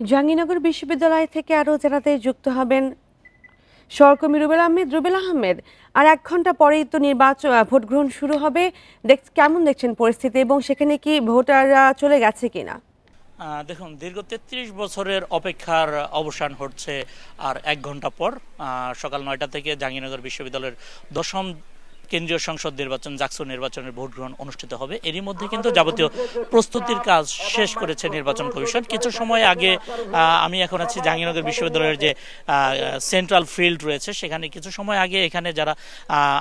জাহাঙ্গীরনগর বিশ্ববিদ্যালয় থেকে আরও জানাতে যুক্ত হবেন সহকর্মী রুবেল আহমেদ। রুবেল আহমেদ, আর এক ঘণ্টা পরেই তো নির্বাচন ভোট গ্রহণ শুরু হবে। দেখ, কেমন দেখছেন পরিস্থিতি এবং সেখানে কি ভোটাররা চলে গেছে কিনা? দেখুন, দীর্ঘ তেত্রিশ বছরের অপেক্ষার অবসান হচ্ছে আর এক ঘণ্টা পর সকাল নয়টা থেকে জাহাঙ্গীরনগর বিশ্ববিদ্যালয়ের দশম কেন্দ্রীয় সংসদ নির্বাচন, জাকসু নির্বাচনের ভোট গ্রহণ অনুষ্ঠিত হবে। এরই মধ্যে কিন্তু যাবতীয় প্রস্তুতির কাজ শেষ করেছে নির্বাচন কমিশন। কিছু সময় আগে আমি এখন আছি জাহাঙ্গীরনগর বিশ্ববিদ্যালয়ের যে সেন্ট্রাল ফিল্ড রয়েছে, সেখানে কিছু সময় আগে এখানে যারা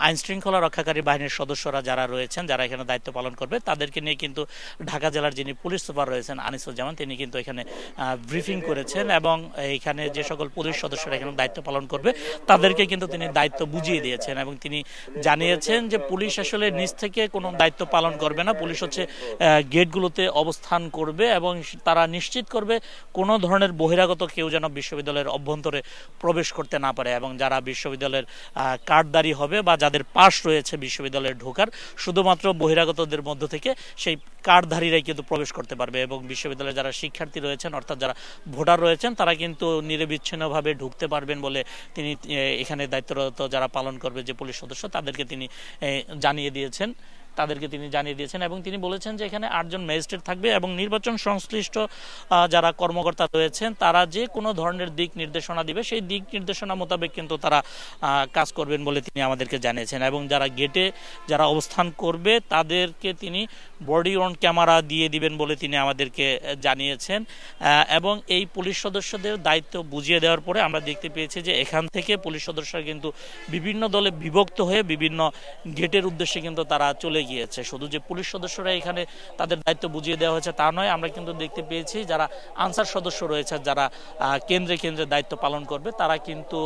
আইন শৃঙ্খলা রক্ষাকারী বাহিনীর সদস্যরা যারা রয়েছেন, যারা এখানে দায়িত্ব পালন করবে, তাদেরকে নিয়ে কিন্তু ঢাকা জেলার যিনি পুলিশ সুপার রয়েছেন আনিসুজ্জামান, তিনি কিন্তু এখানে ব্রিফিং করেছেন এবং এখানে যে সকল পুলিশ সদস্যরা এখানে দায়িত্ব পালন করবে, তাদেরকে কিন্তু তিনি দায়িত্ব বুঝিয়ে দিয়েছেন এবং তিনি জানিয়েছেন যে পুলিশ আসলে নিজ থেকে কোনো দায়িত্ব পালন করবে না। পুলিশ হচ্ছে গেটগুলোতে অবস্থান করবে এবং তারা নিশ্চিত করবে কোনো ধরনের বহিরাগত কেউ যেন বিশ্ববিদ্যালয়ের অভ্যন্তরে প্রবেশ করতে না পারে এবং যারা বিশ্ববিদ্যালয়ের কার্ডদারি হবে বা যাদের পাশ রয়েছে বিশ্ববিদ্যালয়ে ঢোকার, শুধুমাত্র বহিরাগতদের মধ্য থেকে সেই কার্ডধারীরাই কিন্তু প্রবেশ করতে পারবে এবং বিশ্ববিদ্যালয়ে যারা শিক্ষার্থী রয়েছেন, অর্থাৎ যারা ভোটার রয়েছেন, তারা কিন্তু নিরবিচ্ছিন্নভাবে ঢুকতে পারবেন বলে তিনি এখানে দায়িত্বরত যারা পালন করবে যে পুলিশ সদস্য, তাদেরকে তিনি জানিয়ে দিয়েছেন। তাদেরকে তিনি জানিয়ে দিয়েছেন এবং তিনি বলেছেন যে এখানে আটজন ম্যাজিস্ট্রেট থাকবে এবং নির্বাচন সংশ্লিষ্ট যারা কর্মকর্তা রয়েছেন, তারা যে কোনো ধরনের দিক নির্দেশনা দিবে, সেই দিক নির্দেশনা মোতাবেক কিন্তু তারা কাজ করবেন বলে তিনি আমাদেরকে জানিয়েছেন এবং যারা গেটে যারা অবস্থান করবে, তাদেরকে তিনি বডি অন ক্যামেরা দিয়ে দিবেন বলে তিনি আমাদেরকে জানিয়েছেন। এবং এই পুলিশ সদস্যদের দায়িত্ব বুঝিয়ে দেওয়ার পরে আমরা দেখতে পেয়েছি যে এখান থেকে পুলিশ সদস্যরা কিন্তু বিভিন্ন দলে বিভক্ত হয়ে বিভিন্ন গেটের উদ্দেশ্যে কিন্তু তারা চলে গিয়েছে। শুধু যে পুলিশ সদস্যরা এখানে তাদের দায়িত্ব বুঝিয়ে দেওয়া হয়েছে তা নয়, আমরা কিন্তু দেখতে পেয়েছি যারা আনসার সদস্য রয়েছে, যারা কেন্দ্রে কেন্দ্রে দায়িত্ব পালন করবে, তারা কিন্তু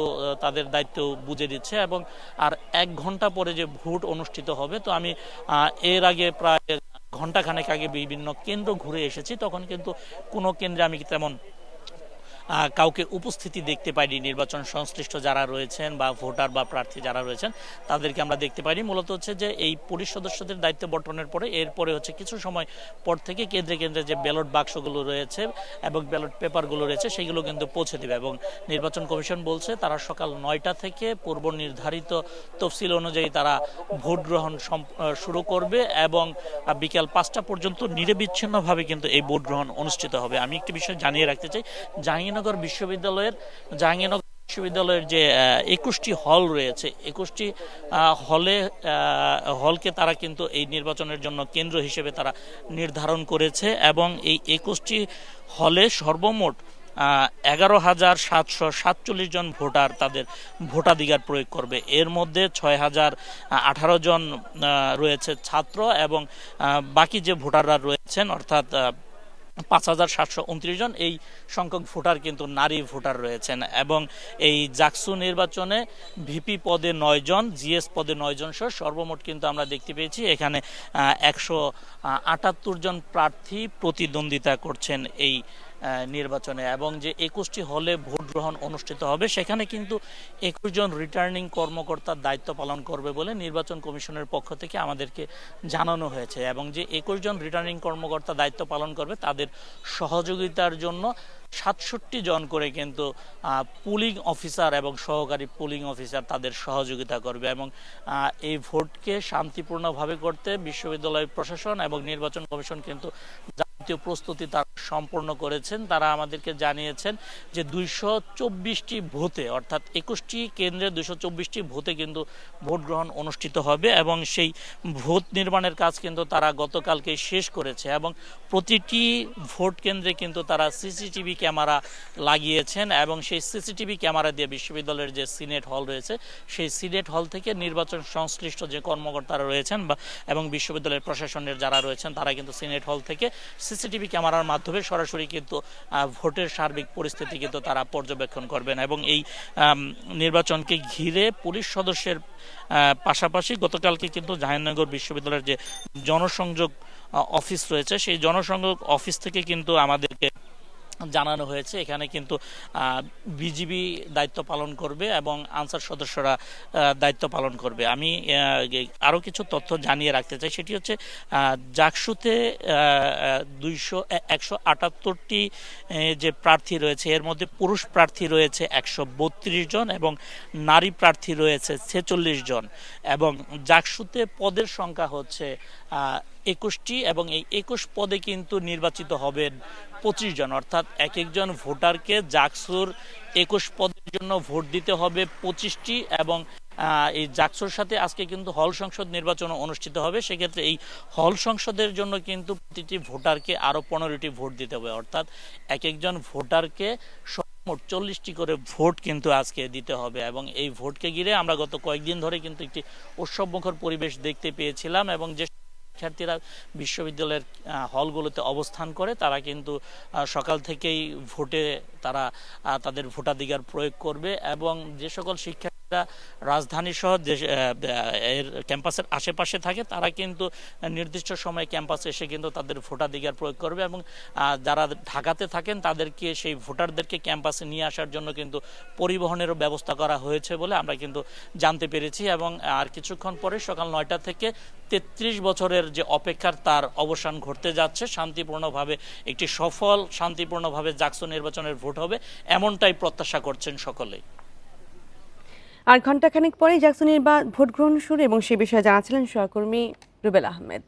তাদের দায়িত্ব বুঝে দিচ্ছে এবং আর এক ঘণ্টা পরে যে ভোট অনুষ্ঠিত হবে, তো আমি এর আগে প্রায় ঘণ্টা খানেক আগে বিভিন্ন কেন্দ্র ঘুরে এসেছি, তখন কিন্তু কোনো কেন্দ্রে আমি তেমন কাউকে উপস্থিতি দেখতে পাইনি, নির্বাচন সংশ্লিষ্ট যারা রয়েছেন বা ভোটার বা প্রার্থী যারা রয়েছেন, তাদেরকে আমরা দেখতে পাইনি। মূলত হচ্ছে যে এই পুলিশ সদস্যদের দায়িত্ব বর্তমানের পরে, এরপরে হচ্ছে কিছু সময় পর থেকে কেন্দ্রে কেন্দ্রে যে ব্যালট বাক্সগুলো রয়েছে এবং ব্যালট পেপারগুলো রয়েছে, সেগুলো কিন্তু পৌঁছে দেবে এবং নির্বাচন কমিশন বলছে তারা সকাল নয়টা থেকে পূর্ব নির্ধারিত তফসিল অনুযায়ী তারা ভোট গ্রহণ শুরু করবে এবং বিকাল পাঁচটা পর্যন্ত নিরবিচ্ছিন্নভাবে কিন্তু এই ভোট গ্রহণ অনুষ্ঠিত হবে। আমি একটি বিষয় জানিয়ে রাখতে চাই জাহাঙ্গীরনগর বিশ্ববিদ্যালয়ের জাহাঙ্গীরনগর বিশ্ববিদ্যালয়ের যে একুশটি হল রয়েছে, একুশটি হলে হলকে তারা কিন্তু এই নির্বাচনের জন্য কেন্দ্র হিসেবে তারা নির্ধারণ করেছে এবং এই একুশটি হলে সর্বমোট এগারো হাজার সাতশো সাতচল্লিশ জন ভোটার তাদের ভোটাধিকার প্রয়োগ করবে। এর মধ্যে ছয় হাজার আঠারো জন রয়েছে ছাত্র এবং বাকি যে ভোটাররা রয়েছেন, অর্থাৎ পাঁচ হাজার সাতশো উনত্রিশ জন। এই সংখ্যক ভোটার কিন্তু নারী ভোটার রয়েছেন এবং এই জাকসু নির্বাচনে ভিপি পদে নয় জন, জিএস পদে নয় জন সহ সর্বমোট কিন্তু আমরা দেখতে পেয়েছি। এখানে একশো আটাত্তর জন প্রার্থী প্রতিদ্বন্দ্বিতা করছেন এই নির্বাচনে এবং যে একুশটি হলে ভোট গ্রহণ অনুষ্ঠিত হবে, সেখানে কিন্তু একুশ জন রিটার্নিং কর্মকর্তার দায়িত্ব পালন করবে বলে নির্বাচন কমিশনের পক্ষ থেকে আমাদেরকে জানানো হয়েছে এবং যে একুশ জন রিটার্নিং কর্মকর্তা দায়িত্ব পালন করবে, তাদের সহযোগিতার জন্য সাতষট্টি জন করে কিন্তু পুলিং অফিসার এবং সহকারী পুলিং অফিসার তাদের সহযোগিতা করবে এবং এই ভোটকে শান্তিপূর্ণভাবে করতে বিশ্ববিদ্যালয় প্রশাসন এবং নির্বাচন কমিশন কিন্তু যাবতীয় প্রস্তুতি তারা সম্পূর্ণ করেছেন। তারা আমাদেরকে জানিয়েছেন যে দুইশো চব্বিশটি ভোটে, অর্থাৎ একুশটি কেন্দ্রে দুইশো চব্বিশটি ভোটে কিন্তু ভোট গ্রহণ অনুষ্ঠিত হবে এবং সেই ভোট নির্মাণের কাজ কিন্তু তারা গতকালকে শেষ করেছে এবং প্রতিটি ভোট কেন্দ্রে কিন্তু তারা সিসিটিভি ক্যামেরা লাগিয়েছেন এবং সেই সিসিটিভি ক্যামেরা দিয়ে বিশ্ববিদ্যালয়ের যে সিনেট হল রয়েছে, সেই সিনেট হল থেকে নির্বাচন সংশ্লিষ্ট যে কর্মকর্তারা রয়েছেন বা এবং বিশ্ববিদ্যালয়ের প্রশাসনের যারা রয়েছেন, তারা কিন্তু সিনেট হল থেকে সিসিটিভি ক্যামেরার মাধ্যমে সরাসরি কিন্তু ভোটের সার্বিক পরিস্থিতি কিন্তু তারা পর্যবেক্ষণ করবেন এবং এই নির্বাচনকে ঘিরে পুলিশ সদস্যের পাশাপাশি গতকালকে কিন্তু জাহাঙ্গীরনগর বিশ্ববিদ্যালয়ের যে জনসংযোগ অফিস রয়েছে, সেই জনসংযোগ অফিস থেকে কিন্তু আমাদেরকে জানানো হয়েছে। এখানে কিন্তু বিজিবি দায়িত্ব পালন করবে এবং আনসার সদস্যরা দায়িত্ব পালন করবে। আমি আরও কিছু তথ্য জানিয়ে রাখতে চাই। সেটি হচ্ছে জাকসুতে দুইশো একশো আটাত্তরটি যে প্রার্থী রয়েছে, এর মধ্যে পুরুষ প্রার্থী রয়েছে একশো বত্রিশ জন এবং নারী প্রার্থী রয়েছে ছেচল্লিশ জন এবং জাকসুতে পদের সংখ্যা হচ্ছে একুশটি এবং এই একুশ পদে কিন্তু নির্বাচিত হবেন পঁচিশ জন। অর্থাৎ এক একজন ভোটারকে জাকসুর একুশ পদের জন্য ভোট দিতে হবে পঁচিশটি এবং এই জাকসুর সাথে আজকে কিন্তু হল সংসদ নির্বাচন অনুষ্ঠিত হবে। সেক্ষেত্রে এই হল সংসদের জন্য কিন্তু প্রতিটি ভোটারকে আরও পনেরোটি ভোট দিতে হবে। অর্থাৎ এক একজন ভোটারকে মোট চল্লিশটি করে ভোট কিন্তু আজকে দিতে হবে এবং এই ভোটকে ঘিরে আমরা গত কয়েকদিন ধরে কিন্তু একটি উৎসবমুখর পরিবেশ দেখতে পেয়েছিলাম এবং যে শিক্ষার্থীরা বিশ্ববিদ্যালয়ের হলগুলোতে অবস্থান করে, তারা কিন্তু সকাল থেকেই ভোটে তারা তাদের ভোটাধিকার প্রয়োগ করবে এবং যে সকল শিক্ষার্থীরা রাজধানী সহ এর ক্যাম্পাসের আশেপাশে থাকে, তারা কিন্তু নির্দিষ্ট সময়ে ক্যাম্পাসে এসে কিন্তু তাদের ভোটাধিকার প্রয়োগ করবে এবং যারা ঢাকাতে থাকেন তাদেরকে, সেই ভোটারদেরকে ক্যাম্পাসে নিয়ে আসার জন্য কিন্তু পরিবহনেরও ব্যবস্থা করা হয়েছে বলে আমরা কিন্তু জানতে পেরেছি এবং, আর কিছুক্ষণ পরে সকাল নয়টা থেকে তেত্রিশ বছরের যে অপেক্ষার তার অবসান ঘটতে যাচ্ছে। শান্তিপূর্ণভাবে একটি সফল, শান্তিপূর্ণভাবে জাকসু নির্বাচনের ভোট হবে, এমনটাই প্রত্যাশা করছেন সকলেই। আর ঘণ্টাখানেক পরে জ্যাকসনের বা ভোট গ্রহণ শুরু এবং সে বিষয়ে জানাচ্ছিলেন সহকর্মী রুবেল আহমেদ।